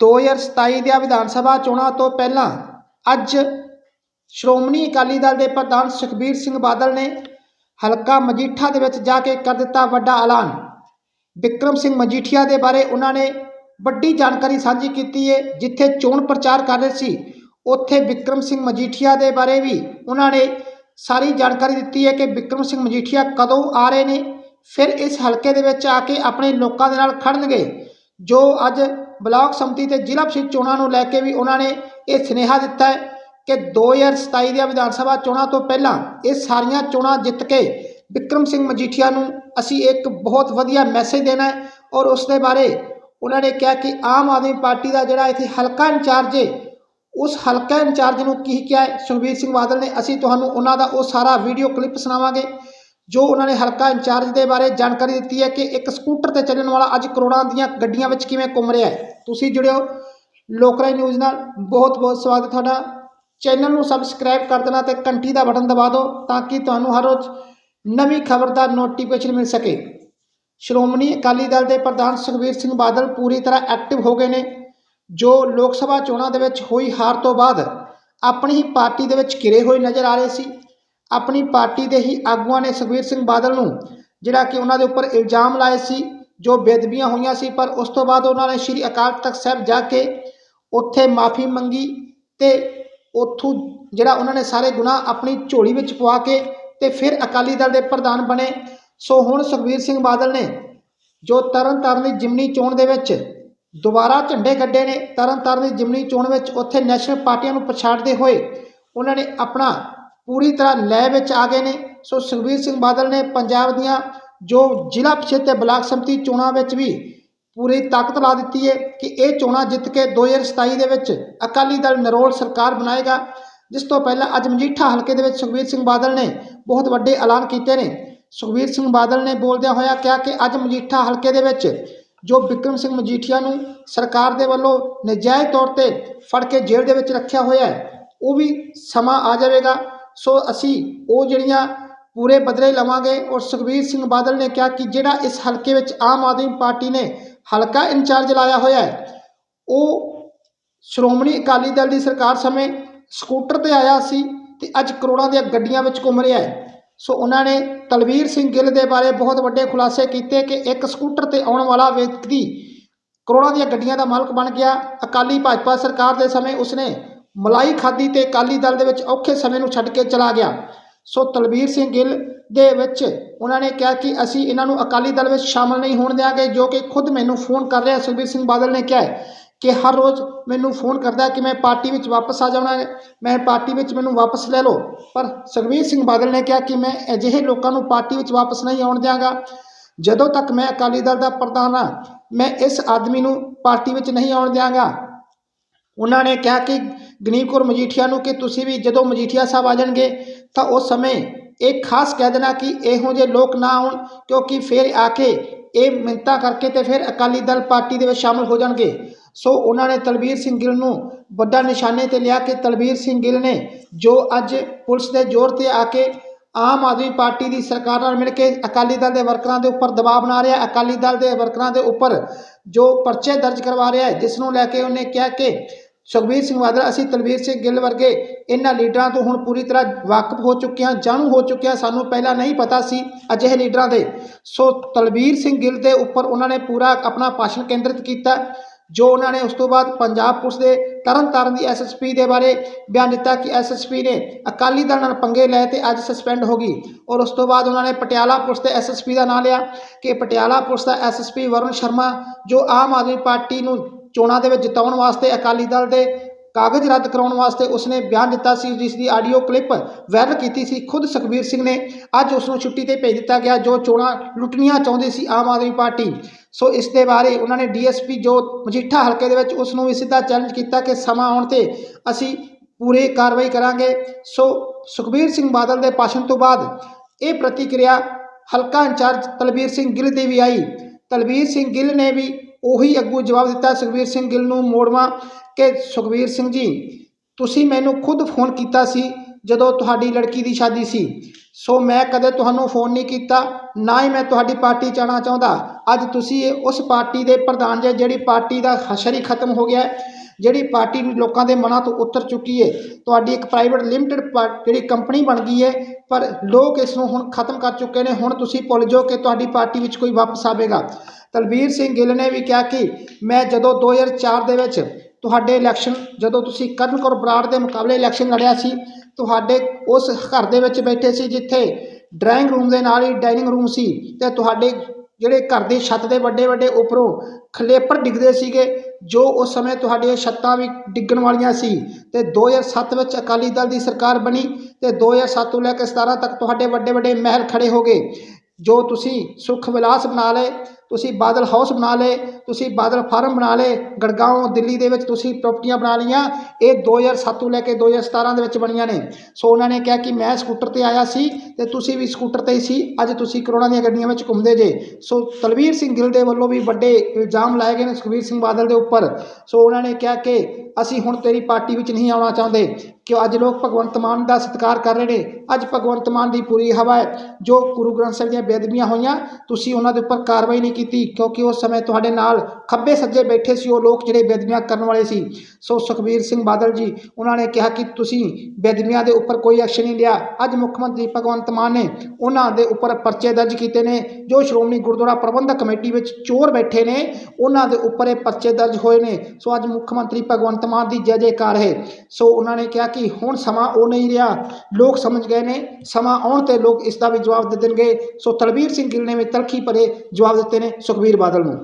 2027 ਦੀਆਂ ਵਿਧਾਨ ਸਭਾ ਚੋਣਾਂ ਤੋਂ ਪਹਿਲਾਂ ਅੱਜ ਸ਼੍ਰੋਮਣੀ ਅਕਾਲੀ ਦਲ ਦੇ ਪ੍ਰਧਾਨ ਸੁਖਬੀਰ ਸਿੰਘ ਬਾਦਲ ਨੇ ਹਲਕਾ ਮਜੀਠਾ ਦੇ ਵਿੱਚ ਜਾ ਕੇ ਕਰ ਦਿੱਤਾ ਵੱਡਾ ਐਲਾਨ। ਵਿਕਰਮ ਸਿੰਘ ਮਜੀਠੀਆ ਦੇ ਬਾਰੇ ਉਹਨਾਂ ਨੇ ਵੱਡੀ ਜਾਣਕਾਰੀ ਸਾਂਝੀ ਕੀਤੀ ਹੈ ਜਿੱਥੇ ਚੋਣ ਪ੍ਰਚਾਰ ਕਰ ਰਹੇ ਸੀ, ਉੱਥੇ ਵਿਕਰਮ ਸਿੰਘ ਮਜੀਠੀਆ ਦੇ ਬਾਰੇ ਵੀ ਉਹਨਾਂ ਨੇ ਸਾਰੀ ਜਾਣਕਾਰੀ ਦਿੱਤੀ ਹੈ ਕਿ ਵਿਕਰਮ ਸਿੰਘ ਮਜੀਠੀਆ ਕਦੋਂ ਆ ਰਹੇ ਨੇ, ਫਿਰ ਇਸ ਹਲਕੇ ਦੇ ਵਿੱਚ ਆ ਕੇ ਆਪਣੇ ਲੋਕਾਂ ਦੇ ਨਾਲ ਖੜਨਗੇ, ਜੋ ਅੱਜ ਬਲਾਕ ਸੰਮਤੀ ਤੇ ਜ਼ਿਲ੍ਹਾ ਪ੍ਰੀਸ਼ਦ ਚੋਣਾਂ ਨੂੰ ਲੈ ਕੇ ਵੀ ਉਹਨਾਂ ਨੇ ਇਹ ਸੁਨੇਹਾ ਦਿੱਤਾ ਹੈ ਕਿ 2027 ਦੀਆਂ ਵਿਧਾਨ ਸਭਾ ਚੋਣਾਂ ਤੋਂ ਪਹਿਲਾਂ ਇਹ ਸਾਰੀਆਂ ਚੋਣਾਂ ਜਿੱਤ ਕੇ ਵਿਕਰਮ ਸਿੰਘ ਮਜੀਠੀਆ ਨੂੰ ਅਸੀਂ ਇੱਕ ਬਹੁਤ ਵਧੀਆ ਮੈਸੇਜ ਦੇਣਾ ਹੈ ਔਰ ਉਸ ਦੇ ਬਾਰੇ ਉਹਨਾਂ ਨੇ ਕਿਹਾ ਕਿ ਆਮ ਆਦਮੀ ਪਾਰਟੀ ਦਾ ਜਿਹੜਾ ਇੱਥੇ ਹਲਕਾ ਇੰਚਾਰਜ ਹੈ, ਉਸ ਹਲਕਾ ਇੰਚਾਰਜ ਨੂੰ ਕੀ ਕਿਹਾ ਹੈ? ਸੁਖਬੀਰ ਸਿੰਘ ਬਾਦਲ ਨੇ, ਅਸੀਂ ਤੁਹਾਨੂੰ ਉਹਨਾਂ ਦਾ ਉਹ ਸਾਰਾ ਵੀਡੀਓ ਕਲਿੱਪ ਸੁਣਾਵਾਂਗੇ। ਜੋ ਉਹਨਾਂ ਨੇ ਹਲਕਾ ਇੰਚਾਰਜ ਦੇ ਬਾਰੇ ਜਾਣਕਾਰੀ ਦਿੱਤੀ ਹੈ ਕਿ ਇੱਕ ਸਕੂਟਰ ਤੇ ਚੱਲਣ ਵਾਲਾ ਅੱਜ ਕਰੋੜਾਂ ਦੀਆਂ ਗੱਡੀਆਂ ਵਿੱਚ ਕਿਵੇਂ ਘੁੰਮ ਰਿਹਾ ਹੈ। ਤੁਸੀਂ ਜੁੜਿਓ ਲੋਕਰਾਈ ਨਿਊਜ਼ ਨਾਲ। ਬਹੁਤ ਬਹੁਤ ਸਵਾਗਤ ਤੁਹਾਡਾ। ਚੈਨਲ ਨੂੰ ਸਬਸਕ੍ਰਾਈਬ ਕਰ ਦੇਣਾ ਤੇ ਘੰਟੀ ਦਾ ਬਟਨ ਦਬਾ ਦਿਓ ਤਾਂ ਕਿ ਤੁਹਾਨੂੰ ਹਰ ਰੋਜ਼ ਨਵੀਂ ਖਬਰ ਦਾ ਨੋਟੀਫਿਕੇਸ਼ਨ ਮਿਲ ਸਕੇ। ਸ਼੍ਰੋਮਣੀ ਅਕਾਲੀ ਦਲ ਦੇ ਪ੍ਰਧਾਨ ਸੁਖਬੀਰ ਸਿੰਘ ਬਾਦਲ ਪੂਰੀ ਤਰ੍ਹਾਂ ਐਕਟਿਵ ਹੋ ਗਏ ਨੇ। ਜੋ ਲੋਕ ਸਭਾ ਚੋਣਾਂ ਦੇ ਵਿੱਚ ਹੋਈ ਹਾਰ ਤੋਂ ਬਾਅਦ ਆਪਣੀ ਹੀ ਪਾਰਟੀ ਦੇ ਵਿੱਚ ਘਿਰੇ ਹੋਏ ਨਜ਼ਰ ਆ ਰਹੇ ਸੀ। ਆਪਣੀ ਪਾਰਟੀ ਦੇ ਹੀ ਆਗੂਆਂ ਨੇ ਸੁਖਬੀਰ ਸਿੰਘ ਬਾਦਲ ਨੂੰ, ਜਿਹੜਾ ਕਿ ਉਹਨਾਂ ਦੇ ਉੱਪਰ ਇਲਜ਼ਾਮ ਲਾਏ ਸੀ, ਜੋ ਬੇਦਬੀਆਂ ਹੋਈਆਂ ਸੀ, ਪਰ ਉਸ ਤੋਂ ਬਾਅਦ ਉਹਨਾਂ ਨੇ ਸ਼੍ਰੀ ਅਕਾਲ ਤਖਤ ਸਾਹਿਬ ਜਾ ਕੇ ਉੱਥੇ ਮਾਫੀ ਮੰਗੀ ਤੇ ਉੱਥੋਂ ਜਿਹੜਾ ਉਹਨਾਂ ਨੇ ਸਾਰੇ ਗੁਨਾਹ ਆਪਣੀ ਝੋਲੀ ਵਿੱਚ ਪਵਾ ਕੇ ਤੇ ਫਿਰ ਅਕਾਲੀ ਦਲ ਦੇ ਪ੍ਰਧਾਨ ਬਣੇ। ਸੋ ਹੁਣ ਸੁਖਬੀਰ ਸਿੰਘ ਬਾਦਲ ਨੇ, ਜੋ ਤਰਨਤਾਰਨ ਦੀ ਜਿਮਨੀ ਚੋਣ ਦੇ ਵਿੱਚ ਦੁਬਾਰਾ ਝੰਡੇ ਗੱਡੇ ਨੇ ਤਰਨ ਤਾਰਨ ਦੀ ਜਿਮਨੀ ਚੋਣ ਵਿੱਚ ਉੱਥੇ ਨੈਸ਼ਨਲ ਪਾਰਟੀਆਂ ਨੂੰ ਪਛਾੜਦੇ ਹੋਏ, ਉਹਨਾਂ ਨੇ ਆਪਣਾ ਪੂਰੀ ਤਰ੍ਹਾਂ ਲੈ ਵਿੱਚ ਆ ਗਏ ਨੇ। ਸੋ ਸੁਖਬੀਰ ਸਿੰਘ ਬਾਦਲ ਨੇ ਪੰਜਾਬ ਦੀਆਂ ਜੋ ਜ਼ਿਲ੍ਹਾ ਪ੍ਰੀਸ਼ਦ ਤੇ ਬਲਾਕ ਸੰਮਤੀ ਚੋਣਾਂ ਵਿੱਚ ਵੀ ਪੂਰੀ ਤਾਕਤ ਲਾ ਦਿੱਤੀ ਹੈ ਕਿ ਇਹ ਚੋਣਾਂ ਜਿੱਤ ਕੇ 2027 ਦੇ ਵਿੱਚ ਅਕਾਲੀ ਦਲ ਨਰੋਲ ਸਰਕਾਰ ਬਣਾਏਗਾ। ਜਿਸ ਤੋਂ ਪਹਿਲਾਂ ਅੱਜ ਮਜੀਠਾ ਹਲਕੇ ਦੇ ਵਿੱਚ ਸੁਖਬੀਰ ਸਿੰਘ ਬਾਦਲ ਨੇ ਬਹੁਤ ਵੱਡੇ ਐਲਾਨ ਕੀਤੇ ਨੇ। ਸੁਖਬੀਰ ਸਿੰਘ ਬਾਦਲ ਨੇ ਬੋਲਦਿਆਂ ਹੋਇਆ ਕਿਹਾ ਕਿ ਅੱਜ ਮਜੀਠਾ ਹਲਕੇ ਦੇ ਵਿੱਚ ਜੋ ਵਿਕਰਮ ਸਿੰਘ ਮਜੀਠੀਆ ਨੂੰ ਸਰਕਾਰ ਦੇ ਵੱਲੋਂ ਨਜਾਇਜ਼ ਤੌਰ ਤੇ ਫੜ ਕੇ ਜੇਲ੍ਹ ਦੇ ਵਿੱਚ ਰੱਖਿਆ ਹੋਇਆ ਹੈ, ਉਹ ਵੀ ਸਮਾਂ ਆ ਜਾਵੇਗਾ। ਸੋ ਅਸੀਂ ਉਹ ਜਿਹੜੀਆਂ ਪੂਰੇ ਬਦਲੇ ਲਵਾਂਗੇ ਔਰ ਸੁਖਬੀਰ ਸਿੰਘ ਬਾਦਲ ਨੇ ਕਿਹਾ ਕਿ ਜਿਹੜਾ ਇਸ ਹਲਕੇ ਵਿੱਚ ਆਮ ਆਦਮੀ ਪਾਰਟੀ ਨੇ ਹਲਕਾ ਇੰਚਾਰਜ ਲਾਇਆ ਹੋਇਆ ਹੈ, ਉਹ ਸ਼੍ਰੋਮਣੀ ਅਕਾਲੀ ਦਲ ਦੀ ਸਰਕਾਰ ਸਮੇਂ ਸਕੂਟਰ ਤੇ ਆਇਆ ਸੀ ਤੇ ਅੱਜ ਕਰੋੜਾਂ ਦੀਆਂ ਗੱਡੀਆਂ ਵਿੱਚ ਘੁੰਮ ਰਿਹਾ ਹੈ। ਸੋ ਉਹਨਾਂ ਨੇ ਤਲਵੀਰ ਸਿੰਘ ਗਿੱਲ ਦੇ ਬਾਰੇ ਬਹੁਤ ਵੱਡੇ ਖੁਲਾਸੇ ਕੀਤੇ ਕਿ ਇੱਕ ਸਕੂਟਰ ਤੇ ਆਉਣ ਵਾਲਾ ਵਿਅਕਤੀ ਕਰੋੜਾਂ ਦੀਆਂ ਗੱਡੀਆਂ ਦਾ ਮਾਲਕ ਬਣ ਗਿਆ। ਅਕਾਲੀ ਭਾਜਪਾ ਸਰਕਾਰ ਦੇ ਸਮੇਂ ਉਸਨੇ ਮਲਾਈ ਖਾਦੀ ਤੇ ਅਕਾਲੀ ਦਲ ਦੇ ਵਿੱਚ ਔਖੇ ਸਮੇਂ ਨੂੰ ਛੱਡ ਕੇ ਚਲਾ ਗਿਆ। ਸੋ ਤਲਬੀਰ ਸਿੰਘ ਗਿੱਲ ਦੇ ਵਿੱਚ ਉਹਨਾਂ ਨੇ ਕਿਹਾ ਕਿ ਅਸੀਂ ਇਹਨਾਂ ਨੂੰ ਅਕਾਲੀ ਦਲ ਵਿੱਚ ਸ਼ਾਮਲ ਨਹੀਂ ਹੋਣ ਦਿਆਂਗੇ, ਜੋ ਕਿ ਖੁਦ ਮੈਨੂੰ ਫੋਨ ਕਰ ਰਿਹਾ ਸੁਖਬੀਰ ਸਿੰਘ ਬਾਦਲ ਨੇ ਕਿਹਾ ਹੈ ਕਿ ਹਰ ਰੋਜ਼ ਮੈਨੂੰ ਫੋਨ ਕਰਦਾ ਕਿ ਮੈਂ ਪਾਰਟੀ ਵਿੱਚ ਵਾਪਸ ਆ ਜਾਣਾ ਮੈਂ ਪਾਰਟੀ ਵਿੱਚ ਮੈਨੂੰ ਵਾਪਸ ਲੈ ਲਓ। ਪਰ ਸੁਖਬੀਰ ਸਿੰਘ ਬਾਦਲ ਨੇ ਕਿਹਾ ਕਿ ਮੈਂ ਅਜਿਹੇ ਲੋਕਾਂ ਨੂੰ ਪਾਰਟੀ ਵਿੱਚ ਵਾਪਸ ਨਹੀਂ ਆਉਣ ਦਿਆਂਗਾ। ਜਦੋਂ ਤੱਕ ਮੈਂ ਅਕਾਲੀ ਦਲ ਦਾ ਪ੍ਰਧਾਨ ਹਾਂ, ਮੈਂ ਇਸ ਆਦਮੀ ਨੂੰ ਪਾਰਟੀ ਵਿੱਚ ਨਹੀਂ ਆਉਣ ਦਿਆਂਗਾ। ਉਹਨਾਂ ਨੇ ਕਿਹਾ ਕਿ ਗਨੀਬ ਕੌਰ ਮਜੀਠੀਆ ਨੂੰ ਕਿ ਤੁਸੀਂ ਵੀ ਜਦੋਂ ਮਜੀਠੀਆ ਸਾਹਿਬ ਆ ਜਾਣਗੇ, ਤਾਂ ਉਸ ਸਮੇਂ ਇਹ ਖਾਸ ਕਹਿ ਦੇਣਾ ਕਿ ਇਹੋ ਜਿਹੇ ਲੋਕ ਨਾ ਆਉਣ, ਕਿਉਂਕਿ ਫਿਰ ਆ ਕੇ ਇਹ ਮਿੰਤਾ ਕਰਕੇ ਤੇ ਫਿਰ ਅਕਾਲੀ ਦਲ ਪਾਰਟੀ ਦੇ ਵਿੱਚ ਸ਼ਾਮਲ ਹੋ ਜਾਣਗੇ। ਸੋ ਉਹਨਾਂ ਨੇ ਤਲਬੀਰ ਸਿੰਘ ਗਿੱਲ ਨੂੰ ਵੱਡਾ ਨਿਸ਼ਾਨੇ ਤੇ ਲਿਆ ਕਿ ਤਲਬੀਰ ਸਿੰਘ ਗਿੱਲ ਨੇ ਜੋ ਅੱਜ ਪੁਲਿਸ ਦੇ ਜ਼ੋਰ ਤੇ ਆ ਕੇ ਆਮ ਆਦਮੀ ਪਾਰਟੀ ਦੀ ਸਰਕਾਰ ਨਾਲ ਮਿਲ ਕੇ ਅਕਾਲੀ ਦਲ ਦੇ ਵਰਕਰਾਂ ਦੇ ਉੱਪਰ ਦਬਾਅ ਬਣਾ ਰਿਹਾ, ਅਕਾਲੀ ਦਲ ਦੇ ਵਰਕਰਾਂ ਦੇ ਉੱਪਰ ਜੋ ਪਰਚੇ ਦਰਜ ਕਰਵਾ ਰਿਹਾ ਜਿਸ ਨੂੰ ਲੈ ਕੇ ਉਹਨੇ ਕਿਹਾ ਕਿ ਸੁਖਬੀਰ ਸਿੰਘ ਬਾਦਲ, ਅਸੀਂ ਤਲਵੀਰ ਸਿੰਘ ਗਿੱਲ ਵਰਗੇ ਇਹਨਾਂ ਲੀਡਰਾਂ ਤੋਂ ਹੁਣ ਪੂਰੀ ਤਰ੍ਹਾਂ ਵਾਕਿਫ ਹੋ ਚੁੱਕੇ ਹਾਂ, ਜਾਣੂ ਹੋ ਚੁੱਕੇ ਹਾਂ। ਸਾਨੂੰ ਪਹਿਲਾਂ ਨਹੀਂ ਪਤਾ ਸੀ ਅਜਿਹੇ ਲੀਡਰਾਂ ਦੇ। ਸੋ ਤਲਵੀਰ ਸਿੰਘ ਗਿੱਲ ਦੇ ਉੱਪਰ ਉਹਨਾਂ ਨੇ ਪੂਰਾ ਆਪਣਾ ਭਾਸ਼ਣ ਕੇਂਦਰਿਤ ਕੀਤਾ, ਜੋ ਉਹਨਾਂ ਨੇ ਉਸ ਤੋਂ ਬਾਅਦ ਪੰਜਾਬ ਪੁਲਿਸ ਦੇ ਤਰਨ ਤਾਰਨ ਦੀ ਐਸਐਸਪੀ ਦੇ ਬਾਰੇ ਬਿਆਨ ਦਿੱਤਾ ਕਿ ਐਸਐਸਪੀ ਨੇ ਅਕਾਲੀ ਦਲ ਨਾਲ ਪੰਗੇ ਲਏ ਤੇ ਅੱਜ ਸਸਪੈਂਡ ਹੋ ਗਈ। ਔਰ ਉਸ ਤੋਂ ਬਾਅਦ ਉਹਨਾਂ ਨੇ ਪਟਿਆਲਾ ਪੁਲਿਸ ਦੇ ਐਸਐਸਪੀ ਦਾ ਨਾਮ ਲਿਆ ਕਿ ਪਟਿਆਲਾ ਪੁਲਿਸ ਦਾ ਐਸਐਸਪੀ ਵਰੁਣ ਸ਼ਰਮਾ, ਜੋ ਆਮ ਆਦਮੀ ਪਾਰਟੀ ਨੂੰ ਚੋਣਾਂ ਦੇ ਵਿੱਚ ਜਿਤਾਉਣ ਵਾਸਤੇ ਅਕਾਲੀ ਦਲ ਦੇ ਕਾਗਜ਼ ਰੱਦ ਕਰਾਉਣ ਵਾਸਤੇ ਉਸਨੇ ਬਿਆਨ ਦਿੱਤਾ ਸੀ, ਜਿਸ ਦੀ ਆਡੀਓ ਕਲਿੱਪ ਵਾਇਰਲ ਕੀਤੀ ਸੀ। ਖੁਦ ਸੁਖਬੀਰ ਸਿੰਘ ਨੇ ਅੱਜ ਉਸ ਨੂੰ ਛੁੱਟੀ ਤੇ ਭੇਜ ਦਿੱਤਾ ਗਿਆ, ਜੋ ਚੋਣਾਂ ਲੁੱਟਣੀਆਂ ਚਾਹੁੰਦੀ ਸੀ ਆਮ ਆਦਮੀ ਪਾਰਟੀ। ਸੋ ਇਸ ਦੇ ਬਾਰੇ ਉਹਨਾਂ ਨੇ ਡੀਐਸਪੀ ਜੋ ਮਜੀਠਾ ਹਲਕੇ ਦੇ ਵਿੱਚ ਉਸ ਨੂੰ ਵੀ ਸਿੱਧਾ ਚੈਲੰਜ ਕੀਤਾ ਕਿ ਸਮਾਂ ਆਉਣ ਤੇ ਅਸੀਂ ਪੂਰੇ ਕਾਰਵਾਈ ਕਰਾਂਗੇ। ਸੋ ਸੁਖਬੀਰ ਸਿੰਘ ਬਾਦਲ ਦੇ ਭਾਸ਼ਣ ਤੋਂ ਬਾਅਦ ਇਹ ਪ੍ਰਤੀਕਿਰਿਆ ਹਲਕਾ ਇੰਚਾਰਜ ਤਲਬੀਰ ਸਿੰਘ ਗਿੱਲ ਦੀ ਵੀ ਆਈ। ਤਲਬੀਰ ਸਿੰਘ ਗਿੱਲ ਨੇ ਵੀ ਉਹੀ ਅੱਗੂ ਜਵਾਬ ਦਿੱਤਾ ਸੁਖਬੀਰ ਸਿੰਘ ਗਿੱਲ ਨੂੰ, ਮੋੜਵਾ ਕਿ ਸੁਖਬੀਰ ਸਿੰਘ ਜੀ, ਤੁਸੀਂ ਮੈਨੂੰ ਖੁਦ ਫੋਨ ਕੀਤਾ ਸੀ ਜਦੋਂ ਤੁਹਾਡੀ ਲੜਕੀ ਦੀ ਸ਼ਾਦੀ ਸੀ। ਸੋ ਮੈਂ ਕਦੇ ਤੁਹਾਨੂੰ ਫੋਨ ਨਹੀਂ ਕੀਤਾ, ਨਾ ਹੀ ਮੈਂ ਤੁਹਾਡੀ ਪਾਰਟੀ 'ਚ ਆਉਣਾ ਚਾਹੁੰਦਾ। ਅੱਜ ਤੁਸੀਂ ਉਸ ਪਾਰਟੀ ਦੇ ਪ੍ਰਧਾਨ ਜੇ, ਜਿਹੜੀ ਪਾਰਟੀ ਦਾ ਹਸ਼ਰ ਹੀ ਖਤਮ ਹੋ ਗਿਆ ਜਿਹੜੀ ਪਾਰਟੀ ਲੋਕਾਂ ਦੇ ਮਨਾਂ ਤੋਂ ਉਤਰ ਚੁੱਕੀ ਹੈ ਤੁਹਾਡੀ ਇੱਕ ਪ੍ਰਾਈਵੇਟ ਲਿਮਟਿਡ ਜਿਹੜੀ ਕੰਪਨੀ ਬਣ ਗਈ ਹੈ ਪਰ ਲੋਕ ਇਸ ਨੂੰ ਹੁਣ ਖਤਮ ਕਰ ਚੁੱਕੇ ਨੇ, ਹੁਣ ਤੁਸੀਂ ਭੁੱਲ ਜਾਓ ਕਿ ਤੁਹਾਡੀ ਪਾਰਟੀ ਵਿੱਚ ਕੋਈ ਵਾਪਸ ਆਵੇਗਾ। ਤਲਵੀਰ ਸਿੰਘ ਗਿੱਲ ਨੇ ਵੀ ਕਿਹਾ ਕਿ ਮੈਂ ਜਦੋਂ 2004 ਦੇ ਵਿੱਚ ਤੁਹਾਡੇ ਇਲੈਕਸ਼ਨ ਜਦੋਂ ਤੁਸੀਂ ਕਰਨ ਕੌਰ ਬਰਾੜ ਦੇ ਮੁਕਾਬਲੇ ਇਲੈਕਸ਼ਨ ਲੜਿਆ ਸੀ, ਤੁਹਾਡੇ ਉਸ ਘਰ ਦੇ ਵਿੱਚ ਬੈਠੇ ਸੀ ਜਿੱਥੇ ਡਰਾਇੰਗ ਰੂਮ ਦੇ ਨਾਲ ਹੀ ਡਾਈਨਿੰਗ ਰੂਮ ਸੀ ਤੇ ਤੁਹਾਡੇ ਜਿਹੜੇ ਘਰ ਦੀ ਛੱਤ ਦੇ ਵੱਡੇ ਵੱਡੇ ਉੱਪਰੋਂ ਖਲੇਪਰ ਡਿੱਗਦੇ ਸੀਗੇ ਜੋ ਉਸ ਸਮੇਂ ਤੁਹਾਡੀਆਂ ਛੱਤਾਂ ਵੀ ਡਿੱਗਣ ਵਾਲੀਆਂ ਸੀ ਤੇ 2007 ਵਿੱਚ ਅਕਾਲੀ ਦਲ ਦੀ ਸਰਕਾਰ ਬਣੀ ਤੇ 2007 ਤੋਂ ਲੈ ਕੇ 17 ਤੱਕ ਤੁਹਾਡੇ ਵੱਡੇ ਵੱਡੇ ਮਹਿਲ ਖੜੇ ਹੋ ਗਏ। ਜੋ ਤੁਸੀਂ ਸੁਖ ਵਿਲਾਸ ਬਣਾ ਲਏ ਤੁਸੀਂ ਬਾਦਲ ਹਾਊਸ ਬਣਾ ਲਏ, ਤੁਸੀਂ ਬਾਦਲ ਫਾਰਮ ਬਣਾ ਲਏ ਗੜਗਾਉਂ ਦਿੱਲੀ ਦੇ ਵਿੱਚ ਤੁਸੀਂ ਪ੍ਰਾਪਰਟੀਆਂ ਬਣਾ ਲਈਆਂ, ਇਹ 2007 ਤੋਂ ਲੈ ਕੇ 2017 ਦੇ ਵਿੱਚ ਬਣੀਆਂ ਨੇ। ਸੋ ਉਹਨਾਂ ਨੇ ਕਿਹਾ ਕਿ ਮੈਂ ਸਕੂਟਰ ਤੇ ਆਇਆ ਸੀ ਤੇ ਤੁਸੀਂ ਵੀ ਸਕੂਟਰ ਤੇ ਹੀ ਸੀ, ਅੱਜ ਤੁਸੀਂ ਕਰੋੜਾਂ ਦੀਆਂ ਗੱਡੀਆਂ ਵਿੱਚ ਘੁੰਮਦੇ ਜੇ। ਸੋ ਤਲਵੀਰ ਸਿੰਘ ਗਿੱਲ ਦੇ ਵੱਲੋਂ ਵੀ ਵੱਡੇ ਇਲਜ਼ਾਮ ਲਾਏ ਗਏ ਨੇ ਸੁਖਬੀਰ ਸਿੰਘ ਬਾਦਲ ਦੇ ਉੱਪਰ। ਸੋ ਉਹਨਾਂ ਨੇ ਕਿਹਾ ਕਿ ਅਸੀਂ ਹੁਣ ਤੇਰੀ ਪਾਰਟੀ ਵਿੱਚ ਨਹੀਂ ਆਉਣਾ ਚਾਹੁੰਦੇ, ਕਿ ਅੱਜ ਲੋਕ ਭਗਵੰਤ ਮਾਨ ਦਾ ਸਤਿਕਾਰ ਕਰ ਰਹੇ ਨੇ। ਅੱਜ ਭਗਵੰਤ ਮਾਨ ਦੀ ਪੂਰੀ ਹਵਾ ਹੈ, ਜੋ ਗੁਰੂ ਗ੍ਰੰਥ ਸਾਹਿਬ ਦੀਆਂ ਬੇਅਦਬੀਆਂ ਹੋਈਆਂ, ਤੁਸੀਂ ਉਹਨਾਂ ਦੇ ਉੱਪਰ ਕਾਰਵਾਈ ਨਹੀਂ ਕੀਤੀ ਕਿਉਂਕਿ ਉਸ ਸਮੇਂ ਤੁਹਾਡੇ ਨਾਲ ਖੱਬੇ ਸੱਜੇ ਬੈਠੇ ਸੀ, ਉਹ ਲੋਕ ਜਿਹੜੇ ਬੇਦਮੀਆਂ ਕਰਨ ਵਾਲੇ ਸੀ। ਸੋ ਸੁਖਬੀਰ ਸਿੰਘ ਬਾਦਲ ਜੀ, ਉਹਨਾਂ ਨੇ ਕਿਹਾ ਕਿ ਤੁਸੀਂ ਬੇਦਮੀਆਂ ਦੇ ਉੱਪਰ ਕੋਈ ਐਕਸ਼ਨ ਨਹੀਂ ਲਿਆ। ਅੱਜ ਮੁੱਖ ਮੰਤਰੀ ਭਗਵੰਤ ਮਾਨ ਨੇ ਉਹਨਾਂ ਦੇ ਉੱਪਰ ਪਰਚੇ ਦਰਜ ਕੀਤੇ ਨੇ, ਜੋ ਸ਼੍ਰੋਮਣੀ ਗੁਰਦੁਆਰਾ ਪ੍ਰਬੰਧਕ ਕਮੇਟੀ ਵਿੱਚ ਚੋਰ ਬੈਠੇ ਨੇ, ਉਹਨਾਂ ਦੇ ਉੱਪਰ ਇਹ ਪਰਚੇ ਦਰਜ ਹੋਏ ਨੇ। ਸੋ ਅੱਜ ਮੁੱਖ ਮੰਤਰੀ ਭਗਵੰਤ ਮਾਨ ਦੀ ਜੈ ਜੈਕਾਰ ਹੈ। ਸੋ ਉਹਨਾਂ ਨੇ ਕਿਹਾ ਕਿ ਹੁਣ ਸਮਾਂ ਉਹ ਨਹੀਂ ਰਿਹਾ। ਲੋਕ ਸਮਝ ਗਏ ਨੇ, ਸਮਾਂ ਆਉਣ ਤੇ ਲੋਕ ਇਸ ਦਾ ਵੀ ਜਵਾਬ ਦੇ ਦੇਣਗੇ। ਸੋ ਤਲਬੀਰ ਸਿੰਘ ਗਿੱਲ ਨੇ ਵੀ ਤਲਖੀ ਭਰੇ ਜਵਾਬ ਦਿੱਤੇ ਨੇ ਸੁਖਬੀਰ ਬਾਦਲ ਨੂੰ।